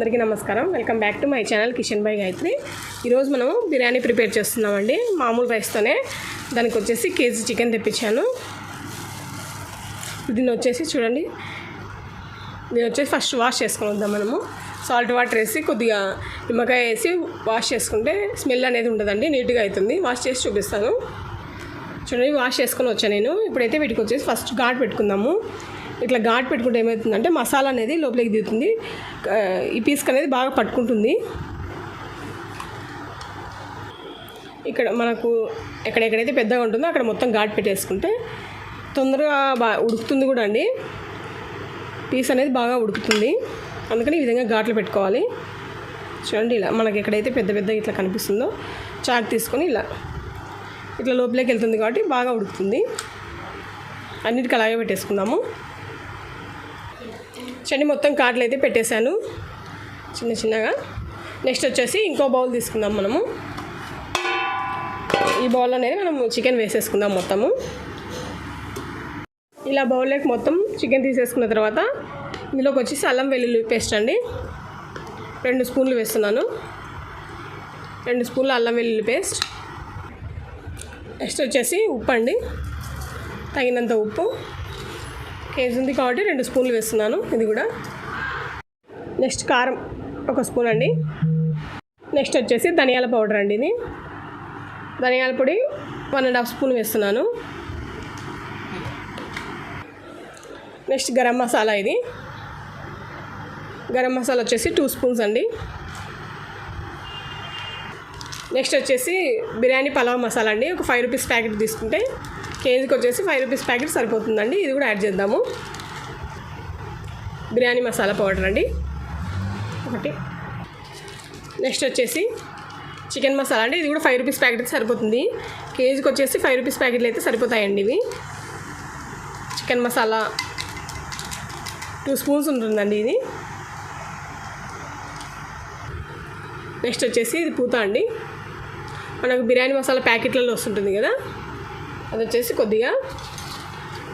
అందరికీ నమస్కారం. Welcome back to my channel Kishan by Gayatri. ఈరోజు మనం బిర్యానీ ప్రిపేర్ చేస్తున్నామండి. మామూలు రైస్తోనే దానికి వచ్చేసి కేజీ చికెన్ తెప్పించాను. దీన్ని వచ్చేసి చూడండి. దీన్ని వచ్చేసి ఫస్ట్ వాష్ చేసుకొని వద్దాం మనము. సాల్ట్ వాటర్ వేసి కొద్దిగా నిమ్మకాయ వేసి వాష్ చేసుకుంటే స్మెల్ అనేది ఉండదండి నీట్గా అవుతుంది. వాష్ చేసి చూపిస్తాను. చూడండి వాష్ చేసుకొని వచ్చాను నేను. ఇప్పుడైతే వీటికి వచ్చేసి ఫస్ట్ ఘాట్ పెట్టుకుందాము. ఇట్లా ఘాట్ పెట్టుకుంటే ఏమవుతుందంటే మసాలా అనేది లోపలికి దిగుతుంది. ఈ పీస్కి అనేది బాగా పట్టుకుంటుంది. ఇక్కడ మనకు ఎక్కడెక్కడైతే పెద్దగా ఉంటుందో అక్కడ మొత్తం ఘాట్ పెట్టేసుకుంటే తొందరగా బా ఉడుకుతుంది కూడా అండి. పీస్ అనేది బాగా ఉడుకుతుంది. అందుకని ఈ విధంగా ఘాట్లు పెట్టుకోవాలి. చూడండి ఇలా మనకి ఎక్కడైతే పెద్ద పెద్ద ఇట్లా కనిపిస్తుందో చాక్ తీసుకొని ఇలా ఇట్లా లోపలికి వెళ్తుంది కాబట్టి బాగా ఉడుకుతుంది. అన్నిటికీ అలాగే పెట్టేసుకుందాము. చూడండి మొత్తం కాట్లు అయితే పెట్టేశాను. చిన్న చిన్నగా. నెక్స్ట్ వచ్చేసి ఇంకో బౌల్ తీసుకుందాం మనము. ఈ బౌల్ అనేది మనం చికెన్ వేసేసుకుందాం మొత్తము. ఇలా బౌల్లోకి మొత్తం చికెన్ తీసేసుకున్న తర్వాత ఇందులోకి వచ్చేసి అల్లం వెల్లుల్లి పేస్ట్ అండి. రెండు స్పూన్లు వేస్తున్నాను. రెండు స్పూన్లు అల్లం వెల్లుల్లి పేస్ట్. నెక్స్ట్ వచ్చేసి ఉప్పు అండి తగినంత ఉప్పు. కేజీ ఉంది కాబట్టి రెండు స్పూన్లు వేస్తున్నాను. ఇది కూడా. నెక్స్ట్ కారం ఒక స్పూన్ అండి. నెక్స్ట్ వచ్చేసి ధనియాల పౌడర్ అండి ఇది. ధనియాల పొడి వన్ అండ్ హాఫ్ స్పూన్ వేస్తున్నాను. నెక్స్ట్ గరం మసాలా ఇది. గరం మసాలా వచ్చేసి టూ స్పూన్స్ అండి. నెక్స్ట్ వచ్చేసి బిర్యానీ పలావ్ మసాలా అండి. ఒక ఫైవ్ రూపీస్ ప్యాకెట్ తీసుకుంటే కేజీకి వచ్చేసి ఫైవ్ రూపీస్ ప్యాకెట్ సరిపోతుందండి. ఇది కూడా యాడ్ చేద్దాము. బిర్యానీ మసాలా పౌడర్ అండి. ఒకటి. నెక్స్ట్ వచ్చేసి చికెన్ మసాలా అండి. ఇది కూడా ఫైవ్ రూపీస్ ప్యాకెట్ అయితే సరిపోతుంది. కేజీకి వచ్చేసి ఫైవ్ రూపీస్ ప్యాకెట్లు అయితే సరిపోతాయండి ఇవి. చికెన్ మసాలా టూ స్పూన్స్ ఉంటుందండి ఇది. నెక్స్ట్ వచ్చేసి ఇది పూత అండి. మనకు బిర్యానీ మసాలా ప్యాకెట్లలో వస్తుంటుంది కదా. అది వచ్చేసి కొద్దిగా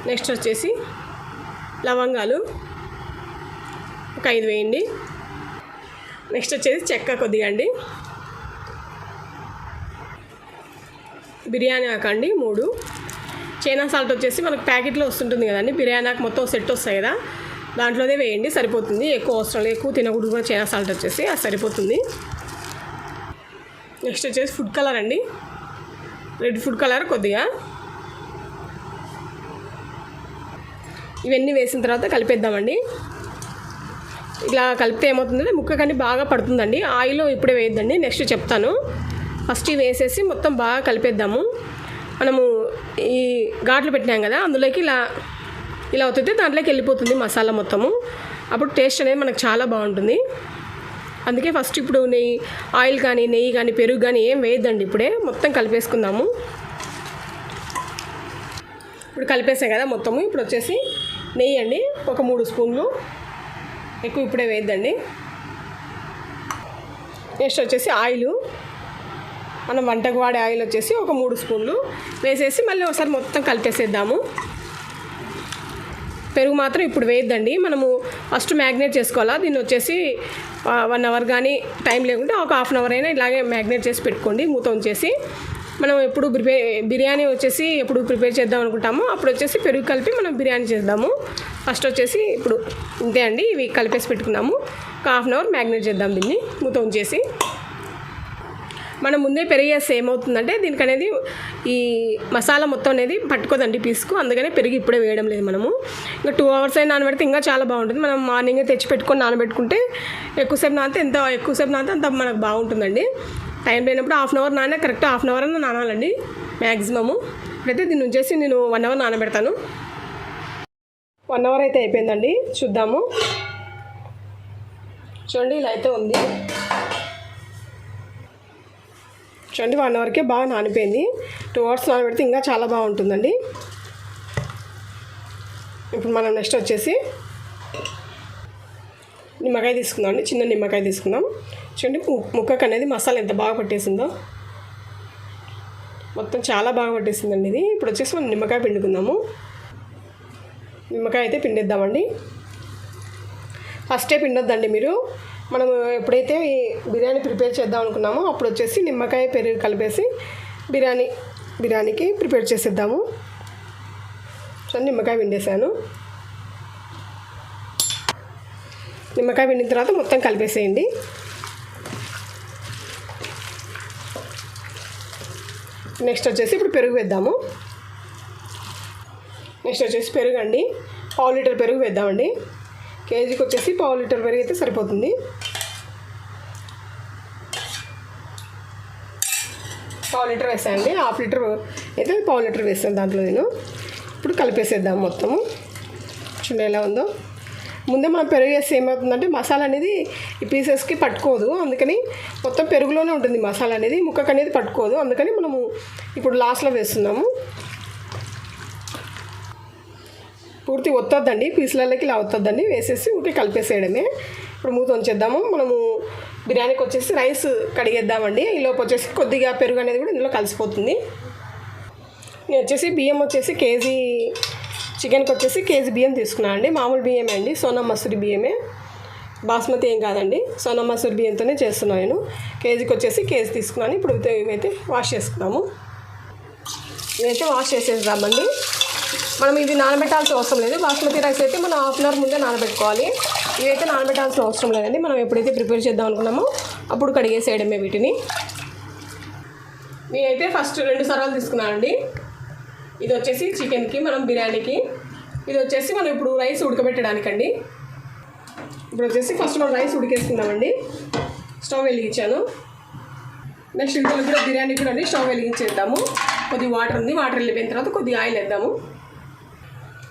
నెక్స్ట్ వచ్చేసి లవంగాలు ఒక ఐదు వేయండి. నెక్స్ట్ వచ్చేసి చెక్క కొద్దిగా అండి. బిర్యానీ ఆకండి అండి మూడు. చైనా సాల్ట్ వచ్చేసి మనకు ప్యాకెట్లో వస్తుంటుంది కదండి. బిర్యానీ ఆకు మొత్తం సెట్ వస్తాయి కదా. దాంట్లోనే వేయండి సరిపోతుంది. ఎక్కువ అవసరం లేదు. ఎక్కువ తినకూడదు కూడా చైనా సాల్ట్ వచ్చేసి అది సరిపోతుంది. నెక్స్ట్ వచ్చేసి ఫుడ్ కలర్ అండి. రెడ్ ఫుడ్ కలర్ కొద్దిగా. ఇవన్నీ వేసిన తర్వాత కలిపేద్దామండి. ఇలా కలిపితే ఏమవుతుందంటే ముక్క కానీ బాగా పడుతుందండి. ఆయిల్ ఇప్పుడే వేయద్దండి నెక్స్ట్ చెప్తాను. ఫస్ట్ ఇవి వేసేసి మొత్తం బాగా కలిపేద్దాము. మనము ఈ ఘాట్లు పెట్టినాం కదా అందులోకి ఇలా ఇలా అవుతుంది దాంట్లోకి వెళ్ళిపోతుంది మసాలా మొత్తము. అప్పుడు టేస్ట్ అనేది మనకు చాలా బాగుంటుంది. అందుకే ఫస్ట్ ఇప్పుడు నెయ్యి ఆయిల్ కానీ నెయ్యి కానీ పెరుగు కానీ ఏం వేయద్దండి ఇప్పుడే. మొత్తం కలిపేసుకుందాము. ఇప్పుడు కలిపేసాం కదా మొత్తము ఇప్పుడు వచ్చేసి నెయ్యి అండి ఒక మూడు స్పూన్లు. ఎక్కువ ఇప్పుడే వేయద్దండి. నెక్స్ట్ వచ్చేసి ఆయిల్. మనం వంటకు వాడే ఆయిల్ వచ్చేసి ఒక మూడు స్పూన్లు. వేసేసి మళ్ళీ ఒకసారి మొత్తం కలిపేసేద్దాము. పెరుగు మాత్రం ఇప్పుడు వేయద్దండి. మనము ఫస్ట్ మ్యాగ్నేట్ చేసుకోవాలా? దీన్ని వచ్చేసి వన్ అవర్ కానీ టైం లేకుంటే ఒక హాఫ్ అన్ అవర్ అయినా ఇలాగే మ్యాగ్నేట్ చేసి పెట్టుకోండి. మూత ఉంచేసి మనం ఎప్పుడు ప్రిపేర్ బిర్యానీ వచ్చేసి ఎప్పుడు ప్రిపేర్ చేద్దాం అనుకుంటామో అప్పుడు వచ్చేసి పెరుగు కలిపి మనం బిర్యానీ చేద్దాము. ఫస్ట్ వచ్చేసి ఇప్పుడు ఇంతే అండి ఇవి కలిపేసి పెట్టుకున్నాము. ఒక హాఫ్ అన్ అవర్ మ్యాగ్నేట్ చేద్దాం దీన్ని మూత ఉంచేసి. మనం ముందే పెరిగేస్తే ఏమవుతుందంటే దీనికి అనేది ఈ మసాలా మొత్తం అనేది పట్టుకోదండి పీస్కు అందుకనే పెరిగి ఇప్పుడే వేయడం లేదు మనము. ఇంకా టూ అవర్స్ అయినా నానబెడితే ఇంకా చాలా బాగుంటుంది. మనం మార్నింగే తెచ్చి పెట్టుకొని నానబెట్టుకుంటే ఎక్కువసేపు నానితే ఎంత ఎక్కువసేపు నానితే అంత మనకు బాగుంటుందండి. టైం లేనప్పుడు హాఫ్ అన్ అవర్ నానే కరెక్ట్ హాఫ్ అన్ అవర్ అన్న నానాలండి మ్యాక్సిమము ఇప్పుడైతే దీన్ని వచ్చేసి నేను వన్ అవర్ నానబెడతాను. వన్ అవర్ అయితే అయిపోయిందండి చూద్దాము. చూడండి ఇలా అయితే ఉంది. చూడండి వన్ అవర్కే బాగా నానిపోయింది. టూ అవర్స్ నానబెడితే ఇంకా చాలా బాగుంటుందండి. ఇప్పుడు మనం నెక్స్ట్ వచ్చేసి నిమ్మకాయ తీసుకుందాం అండి చిన్న నిమ్మకాయ తీసుకుందాం. చూడండి ముక్కకు అనేది మసాలా ఎంత బాగా పట్టేసిందో. మొత్తం చాలా బాగా పట్టేసిందండి ఇది. ఇప్పుడు వచ్చేసి మనం నిమ్మకాయ పిండుకుందాము. నిమ్మకాయ అయితే పిండిద్దామండి. ఫస్టే పిండొద్దండి మీరు. మనం ఎప్పుడైతే ఈ బిర్యానీ ప్రిపేర్ చేద్దాం అనుకున్నామో అప్పుడు వచ్చేసి నిమ్మకాయ పెరుగు కలిపేసి బిర్యానీ బిర్యానీకి ప్రిపేర్ చేసేద్దాము. సో నిమ్మకాయ పిండేసాను నిమ్మకాయ పిండిన తర్వాత మొత్తం కలిపేసేయండి. నెక్స్ట్ వచ్చేసి ఇప్పుడు పెరుగు వేద్దాము. నెక్స్ట్ వచ్చేసి పెరుగు అండి పావు లీటర్ పెరుగు వేద్దామండి. కేజీకి వచ్చేసి పావు లీటర్ పెరుగు అయితే సరిపోతుంది. పావు లీటర్ వేసాయండి. హాఫ్ లీటర్ అయితే పావు లీటర్ వేస్తాను దాంట్లో నేను. ఇప్పుడు కలిపేసేద్దాం మొత్తము. చూడండి ఎలా ఉందో. ముందే మనం పెరుగు వేస్తే ఏమవుతుందంటే మసాలా అనేది ఈ పీసెస్కి పట్టుకోదు. అందుకని మొత్తం పెరుగులోనే ఉంటుంది మసాలా అనేది ముక్కకు అనేది పట్టుకోదు. అందుకని మనము ఇప్పుడు లాస్ట్లో వేస్తున్నాము. పూర్తి ఒత్తొద్దండి. పీసులలోకి ఇలా ఒత్తొద్దండి. వేసేసి ఊరికే కలిపేసేయడమే. ఇప్పుడు మూత ఉంచేద్దాము. మనము బిర్యానీకి వచ్చేసి రైస్ కడిగేద్దామండి. ఈ వచ్చేసి కొద్దిగా పెరుగు అనేది కూడా ఇందులో కలిసిపోతుంది. నేను వచ్చేసి బియ్యం వచ్చేసి కేజీ చికెన్కి వచ్చేసి కేజీ బియ్యం తీసుకున్నాను అండి. మామూలు బియ్యమే అండి. సోనా మసూరి బియ్యమే. బాస్మతి ఏం కాదండి. సోనా మసూరి బియ్యంతోనే చేస్తున్నాను నేను. కేజీకి వచ్చేసి కేజీ తీసుకున్నాను. ఇప్పుడు ఇవైతే వాష్ చేసుకున్నాము ఇవైతే వాష్ చేసేద్దామండి. మనం ఇది నానబెట్టాల్సిన అవసరం లేదు. బాస్మతి రైస్ అయితే మనం హాఫ్ అన్ అవర్ ముందే నానబెట్టుకోవాలి. ఇవైతే నానబెట్టాల్సిన అవసరం లేదండి. మనం ఎప్పుడైతే ప్రిపేర్ చేద్దాం అనుకున్నామో అప్పుడు కడిగేసేయడమే వీటిని. నేనైతే ఫస్ట్ రెండు సరాలు తీసుకున్నానండి. ఇది వచ్చేసి చికెన్కి మనం బిర్యానీకి. ఇది వచ్చేసి మనం ఇప్పుడు రైస్ ఉడకబెట్టడానికండి. ఇప్పుడు వచ్చేసి ఫస్ట్ మనం రైస్ ఉడికేసుకుందామండి. స్టవ్ వెలిగించాను. నెక్స్ట్ ఇంట్లో కూడా బిర్యానీ కూడా అండి స్టవ్ వెలిగించేద్దాము. కొద్ది వాటర్ ఉంది వాటర్ వెళ్ళిపోయిన తర్వాత కొద్దిగా ఆయిల్ వేద్దాము.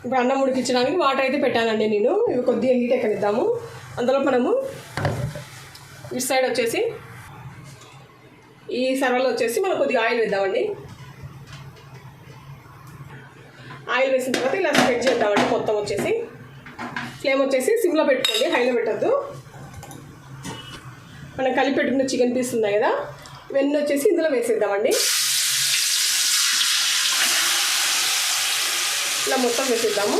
ఇప్పుడు అన్నం ఉడికించడానికి వాటర్ అయితే పెట్టానండి నేను. ఇవి కొద్దిగా హీట్ ఎక్కనిద్దాము. అందులో మనము ఇటు సైడ్ వచ్చేసి ఈ సర్వలో వచ్చేసి మనం కొద్దిగా ఆయిల్ వేద్దామండి. ఆయిల్ వేసిన తర్వాత ఇలా స్ప్రెడ్ చేద్దామండి. మొత్తం వచ్చేసి ఫ్లేమ్ వచ్చేసి సిమ్లో పెట్టుకోండి. హైలో పెట్టద్దు. మనం కలిపి పెట్టుకున్న చికెన్ పీస్ ఉన్నాయి కదా ఇవన్నీ వచ్చేసి ఇందులో వేసేద్దామండి. ఇలా మొత్తం వేసేద్దాము.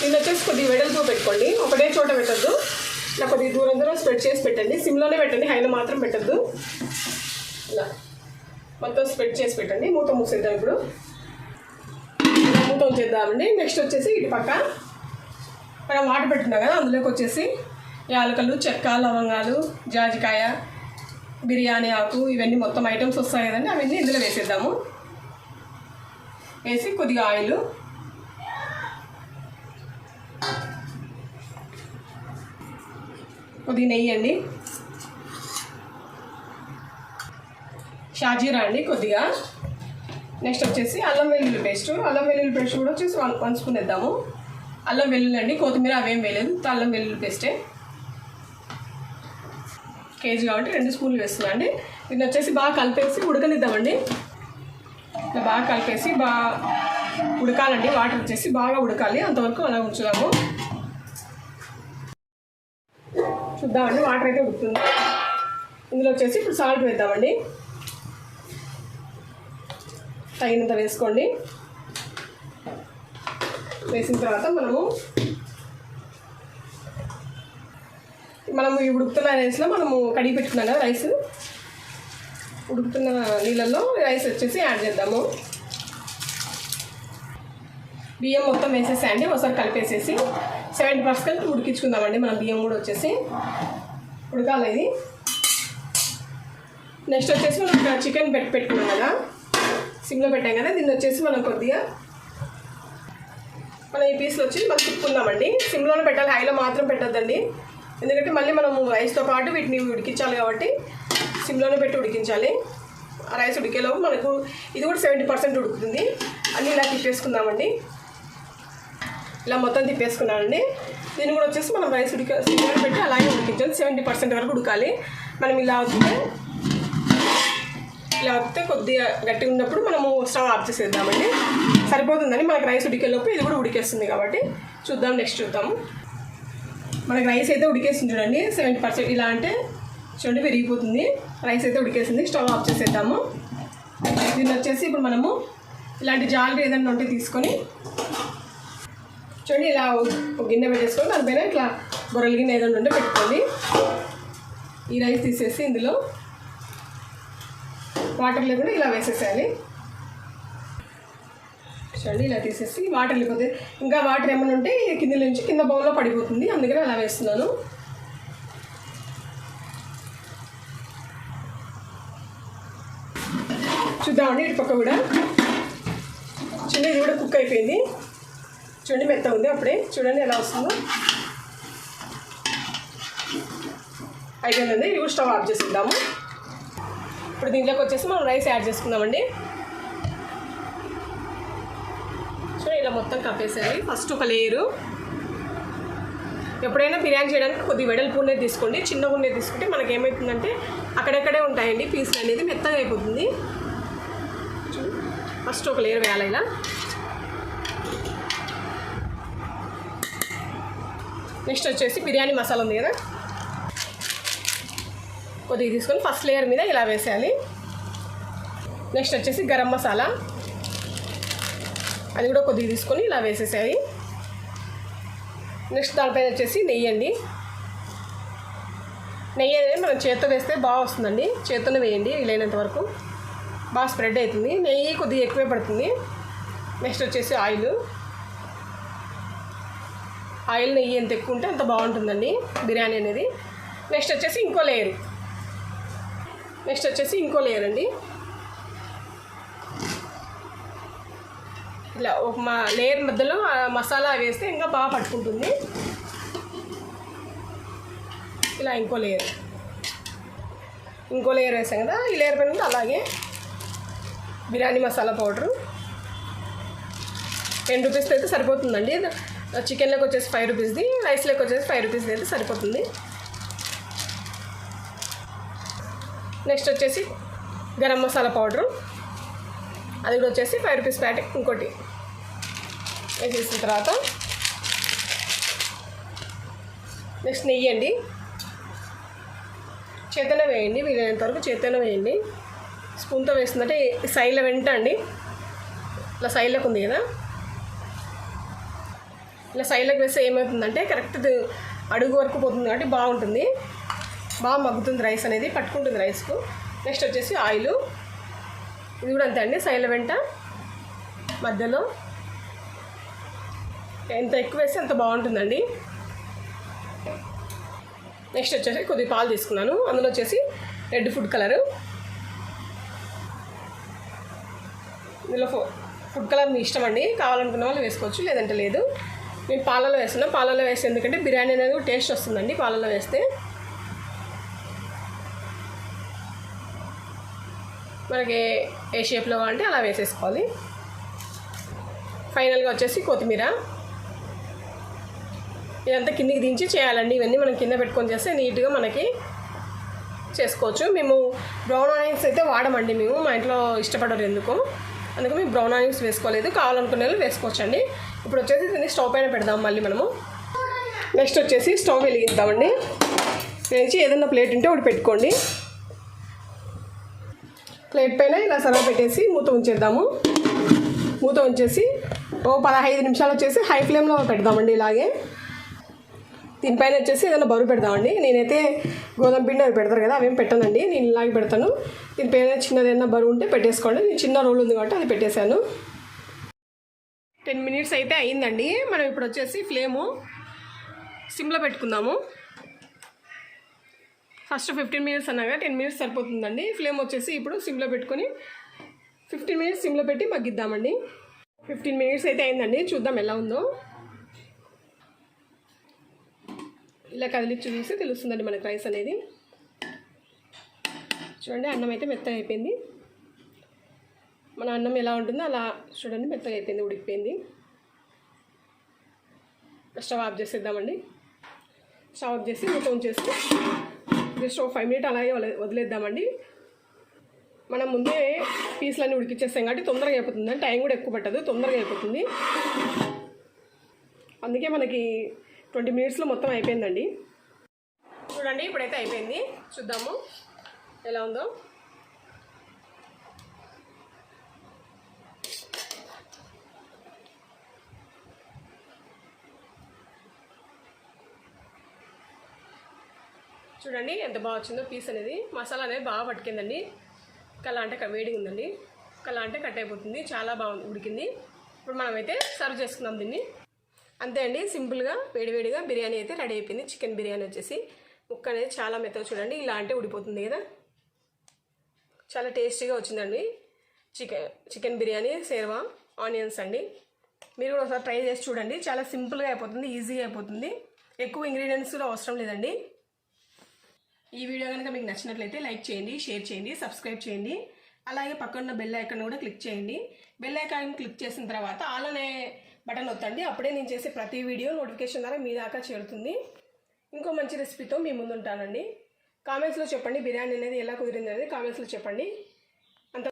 దీన్ని వచ్చేసి కొద్దిగా వెడల్పు పెట్టుకోండి. ఒకటే చోట పెట్టద్దు. ఇలా కొద్ది దూరం దూరం స్ప్రెడ్ చేసి పెట్టండి. సిమ్లోనే పెట్టండి. హైలో మాత్రం పెట్టద్దు. ఇలా మొత్తం స్ప్రెడ్ చేసి పెట్టండి. మూత మూసేద్దాం ఇప్పుడు. దీంతో చేద్దామండి. నెక్స్ట్ వచ్చేసి ఇటు పక్క. మనం వాటర్ పెట్టుకున్నాం కదా అందులోకి వచ్చేసి యాలకలు చెక్క లవంగాలు జాజికాయ బిర్యానీ ఆకు ఇవన్నీ మొత్తం ఐటమ్స్ వస్తాయి కదండి. అవన్నీ ఇందులో వేసేద్దాము. వేసి కొద్దిగా ఆయిల్. కొద్దిగా నెయ్యి అండి. షాజీరా అండి కొద్దిగా. నెక్స్ట్ వచ్చేసి అల్లం వెల్లుల్లి పేస్ట్. అల్లం వెల్లుల్లి పేస్ట్ కూడా వచ్చేసి వన్ స్పూన్ వేద్దాము అల్లం వెల్లుల్లి అండి కొత్తిమీర అవేం వేయలేదు అల్లం వెల్లుల్లి పేస్టే. కేజీ కాబట్టి రెండు స్పూన్లు వేస్తున్నా అండి దీన్ని వచ్చేసి బాగా కలిపేసి ఉడకనిద్దామండి. ఇట్లా బాగా కలిపేసి బాగా ఉడకాలండి. వాటర్ వచ్చేసి బాగా ఉడకాలి. అంతవరకు అలా ఉంచుదాము. చూద్దామండి వాటర్ అయితే ఉడుకుతుంది. ఇందులో వచ్చేసి ఇప్పుడు సాల్ట్ వేద్దామండి. తగినంత వేసుకోండి. వేసిన తర్వాత మనము మనము ఈ ఉడుకుతున్న రైస్లో మనము కడిగి పెట్టుకున్నాం కదా రైస్ ఉడుకుతున్న నీళ్ళల్లో రైస్ వచ్చేసి యాడ్ చేద్దాము. బియ్యం మొత్తం వేసేసేయండి. ఒకసారి కలిపేసేసి సెవెంటీ పర్సెంట్ ఉడికించుకుందామండి. మనం బియ్యం కూడా వచ్చేసి ఉడకాలి. ఇది. నెక్స్ట్ వచ్చేసి మనం చికెన్ పెట్టి పెట్టుకున్నాం కదా. సిమ్లో పెట్టాం కదా దీన్ని వచ్చేసి మనం కొద్దిగా మనం ఈ పీస్లు వచ్చి మనం తిప్పుకుందామండి. సిమ్లోనే పెట్టాలి హైలో మాత్రం పెట్టద్దండి. ఎందుకంటే మళ్ళీ మనము రైస్తో పాటు వీటిని ఉడికించాలి కాబట్టి సిమ్లోనే పెట్టి ఉడికించాలి. ఆ రైస్ ఉడికేలోపు మనకు ఇది కూడా సెవెంటీ పర్సెంట్ ఉడుకుతుంది. అన్నీ ఇలా తిప్పేసుకుందామండి. ఇలా మొత్తం తిప్పేసుకున్నానండి. దీన్ని కూడా వచ్చేసి మనం రైస్ ఉడిక సిమ్లో పెట్టి అలాగే ఉడికించాలి. సెవెంటీ పర్సెంట్ వరకు ఉడకాలి. మనం ఇలా వస్తే ఇలా వస్తే కొద్దిగా గట్టిగా ఉన్నప్పుడు మనము స్టవ్ ఆఫ్ చేసేద్దామండి. సరిపోతుందని మనకు రైస్ ఉడికేలోపు ఇది కూడా ఉడికేస్తుంది కాబట్టి చూద్దాం నెక్స్ట్ చూద్దాము. మనకు రైస్ అయితే ఉడికేస్తుంది చూడండి సెవెంటీ పర్సెంట్ ఇలా అంటే చూడండి పెరిగిపోతుంది. రైస్ అయితే ఉడికేసింది స్టవ్ ఆఫ్ చేసేద్దాము. దీన్ని వచ్చేసి ఇప్పుడు మనము ఇలాంటి జాలరీ ఏదైనా ఉంటే తీసుకొని చూడండి ఇలా గిన్నె పెట్టేసుకొని దానిపైన ఇట్లా బొరల గిన్నె ఏదైనా ఉంటే పెట్టుకోండి. ఈ రైస్ తీసేసి ఇందులో వాటర్ కూడా ఇలా వేసేసేయాలి. చూడండి ఇలా తీసేసి వాటర్ లేకపోతే ఇంకా వాటర్ ఏమైనా ఉంటే కింద నుంచి కింద బౌల్లో పడిపోతుంది. అందుకని అలా వేస్తున్నాను. చూద్దామండి ఇటు పక్క కూడా. చూడండి ఇది కూడా కుక్ అయిపోయింది. చూడండి మెత్త ఉంది అప్పుడే. చూడండి ఎలా వస్తుందో. అయిపోయిందండి. ఇది కూడా స్టవ్ ఆఫ్ చేసిద్దాము. ఇప్పుడు దీంట్లోకి వచ్చేసి మనం రైస్ యాడ్ చేసుకుందామండి. సో ఇలా మొత్తం కప్పేసేయాలి. ఫస్ట్ ఒక లేయరు ఎప్పుడైనా బిర్యానీ చేయడానికి కొద్దిగా వెడల్పు ఉన్నది తీసుకోండి చిన్న ఉన్నది తీసుకుంటే మనకి ఏమవుతుందంటే అక్కడక్కడే ఉంటాయండి పీసులు అనేది మెత్తగా అయిపోతుంది. ఫస్ట్ ఒక లేయర్ వేయాలి ఇలా. నెక్స్ట్ వచ్చేసి బిర్యానీ మసాలా ఉంది కదా. కొద్దిగా తీసుకొని ఫస్ట్ లేయర్ మీద ఇలా వేసేయాలి. నెక్స్ట్ వచ్చేసి గరం మసాలా. అది కూడా కొద్దిగా తీసుకొని ఇలా వేసేసేయాలి. నెక్స్ట్ దానిపైన వచ్చేసి నెయ్యి అండి. నెయ్యి అనేది మనం చేత్తో వేస్తే బాగా వస్తుందండి. చేత్తోనే వేయండి వీలైనంత వరకు. బాగా స్ప్రెడ్ అవుతుంది. నెయ్యి కొద్దిగా ఎక్కువే పడుతుంది. నెక్స్ట్ వచ్చేసి ఆయిల్ ఆయిల్ నెయ్యి ఎంత ఎక్కువ ఉంటే అంత బాగుంటుందండి బిర్యానీ అనేది. నెక్స్ట్ వచ్చేసి ఇంకో లేయర్ నెక్స్ట్ వచ్చేసి ఇంకో లేయర్ అండి. ఇలా ఒక మా లేయర్ మధ్యలో మసాలా వేస్తే ఇంకా బాగా పట్టుకుంటుంది. ఇలా ఇంకో లేయర్ ఇంకో లేయర్ వేసాం కదా ఈ లేయర్ పైన అలాగే బిర్యానీ మసాలా పౌడరు. టెన్ రూపీస్ది అయితే సరిపోతుందండి. చికెన్లోకి వచ్చేసి ఫైవ్ రూపీస్ది రైస్లోకి వచ్చేసి ఫైవ్ రూపీస్ది అయితే సరిపోతుంది. నెక్స్ట్ వచ్చేసి గరం మసాలా పౌడరు. అది కూడా వచ్చేసి ఫైవ్ రూపీస్ ప్యాకెట్ ఇంకోటి. వేసేసిన తర్వాత నెక్స్ట్ నెయ్యి అండి. చేతనే వేయండి వీలైనంత వరకు చేతనే వేయండి. స్పూన్తో వేస్తుందంటే సైడ్లో వెంట అండి. ఇలా సైడ్లోకి ఉంది కదా. ఇలా సైడ్లోకి వేస్తే ఏమవుతుందంటే కరెక్ట్ అడుగు వరకు పోతుంది కాబట్టి బాగుంటుంది. బాగా మగ్గుతుంది రైస్ అనేది పట్టుకుంటుంది రైస్కు. నెక్స్ట్ వచ్చేసి ఆయిల్. ఇది కూడా అంతే అండి సైల వెంట మధ్యలో. ఎంత ఎక్కువ వేస్తే అంత బాగుంటుందండి. నెక్స్ట్ వచ్చేసి కొద్దిగా పాలు తీసుకున్నాను. అందులో వచ్చేసి రెడ్ ఫుడ్ కలరు. ఇందులో ఫు- ఫుడ్ కలర్ మీ ఇష్టం అండి. కావాలనుకున్న వాళ్ళు వేసుకోవచ్చు లేదంటే లేదు. మేము పాలలో వేస్తున్నాం. పాలలో వేస్తే ఎందుకంటే బిర్యానీ అనేది కూడా టేస్ట్ వస్తుందండి పాలలో వేస్తే. మనకి ఏ షేప్లో కావాలంటే అలా వేసేసుకోవాలి. ఫైనల్గా వచ్చేసి కొత్తిమీర. ఇదంతా కిందికి దించి చేయాలండి. ఇవన్నీ మనం కింద పెట్టుకొని చేస్తే నీట్గా మనకి చేసుకోవచ్చు. మేము బ్రౌన్ ఆనియన్స్ అయితే వాడమండి మేము. మా ఇంట్లో ఇష్టపడరు ఎందుకు. అందుకు మేము బ్రౌన్ ఆనియన్స్ వేసుకోలేదు. కావాలనుకునే వాళ్ళు వేసుకోవచ్చు అండి ఇప్పుడు వచ్చేసి దీన్ని స్టవ్ పైన పెడదాం మళ్ళీ మనము. నెక్స్ట్ వచ్చేసి స్టవ్ వెలిగిద్దామండి. వేసి ఏదైనా ప్లేట్ ఉంటే ఒకటి పెట్టుకోండి. ప్లేట్ పైన ఇలా సర్వ పెట్టేసి మూత ఉంచేద్దాము. మూత ఉంచేసి ఓ పదహైదు నిమిషాలు వచ్చేసి హై ఫ్లేమ్లో పెడదామండి ఇలాగే. దీనిపైన వచ్చేసి ఏదైనా బరువు పెడదామండి. నేనైతే గోధుమ పిండి అవి పెడతారు కదా అవేం పెట్టానండి. నేను ఇలాగే పెడతాను. దీనిపైన చిన్నది ఏదైనా బరువు ఉంటే పెట్టేసుకోండి. నేను చిన్న రోల్ ఉంది కాబట్టి అది పెట్టేశాను. టెన్ మినిట్స్ అయితే అయిందండి. మనం ఇప్పుడు వచ్చేసి ఫ్లేము సిమ్లో పెట్టుకుందాము. ఫస్ట్ ఫిఫ్టీన్ మినిట్స్ అన్నాగా టెన్ మినిట్స్ సరిపోతుందండి. ఫ్లేమ్ వచ్చేసి ఇప్పుడు సిమ్లో పెట్టుకొని ఫిఫ్టీన్ మినిట్స్ సిమ్లో పెట్టి మగ్గిద్దామండి. ఫిఫ్టీన్ మినిట్స్ అయితే అయిందండి చూద్దాం ఎలా ఉందో. ఇలా కదిలిచ్చి చూసి తెలుస్తుందండి మనకి రైస్ అనేది. చూడండి అన్నం అయితే మెత్తగా అయిపోయింది. మన అన్నం ఎలా ఉంటుందో అలా చూడండి మెత్తగా అయిపోయింది ఉడికిపోయింది. స్టవ్ ఆఫ్ చేసేద్దామండి. స్టవ్ ఆఫ్ చేసి మొత్తం చేసి జస్ట్ ఒక ఫైవ్ మినిట్ అలాగే వదిలేద్దామండి. మనం ముందే పీసులన్నీ ఉడికిచ్చేస్తాం కాబట్టి తొందరగా అయిపోతుంది. టైం కూడా ఎక్కువ పట్టదు తొందరగా అయిపోతుంది. అందుకే మనకి ట్వంటీ మినిట్స్లో మొత్తం అయిపోయిందండి. చూడండి ఇప్పుడైతే అయిపోయింది. చూద్దాము ఎలా ఉందో. చూడండి ఎంత బాగా వచ్చిందో పీస్ అనేది. మసాలా అనేది బాగా పట్టుకుందండి. కలా అంటే క- వేడిగా ఉందండి. కలా అంటే కట్ అయిపోతుంది. చాలా బాగుంది ఉడికింది. ఇప్పుడు మనమైతే సర్వ్ చేసుకుందాం దీన్ని. అంతే అండి సింపుల్గా వేడివేడిగా బిర్యానీ అయితే రెడీ అయిపోయింది. చికెన్ బిర్యానీ వచ్చేసి ముక్క అనేది చాలా మెత్తగా చూడండి. ఇలా అంటే ఉడిపోతుంది కదా. చాలా టేస్టీగా వచ్చిందండి. చికెన్ చికెన్ బిర్యానీ సేర్వా ఆనియన్స్ అండి. మీరు కూడా ఒకసారి ట్రై చేసి చూడండి. చాలా సింపుల్గా అయిపోతుంది ఈజీగా అయిపోతుంది. ఎక్కువ ఇంగ్రీడియంట్స్ కూడా అవసరం లేదండి. ఈ వీడియో కనుక మీకు నచ్చినట్లయితే లైక్ చేయండి షేర్ చేయండి సబ్స్క్రైబ్ చేయండి. అలాగే పక్కన బెల్ ఐకాన్ కూడా క్లిక్ చేయండి. బెల్ ఐకాన్ క్లిక్ చేసిన తర్వాత ఆల్ అనే బటన్ వత్తండి అప్పుడే నేను చేసే ప్రతి వీడియో నోటిఫికేషన్ ద్వారా మీ దాకా చేరుతుంది. ఇంకో మంచి రెసిపీతో మీ ముందు ఉంటానండి కామెంట్స్లో చెప్పండి బిర్యానీ అనేది ఎలా కుదిరింది అనేది కామెంట్స్లో చెప్పండి. అంత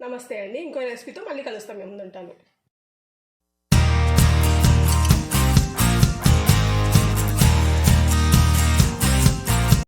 నమస్తే అండి. ఇంకో రెసిపీతో మళ్ళీ కలుస్తాం మేము ముందు ఉంటాను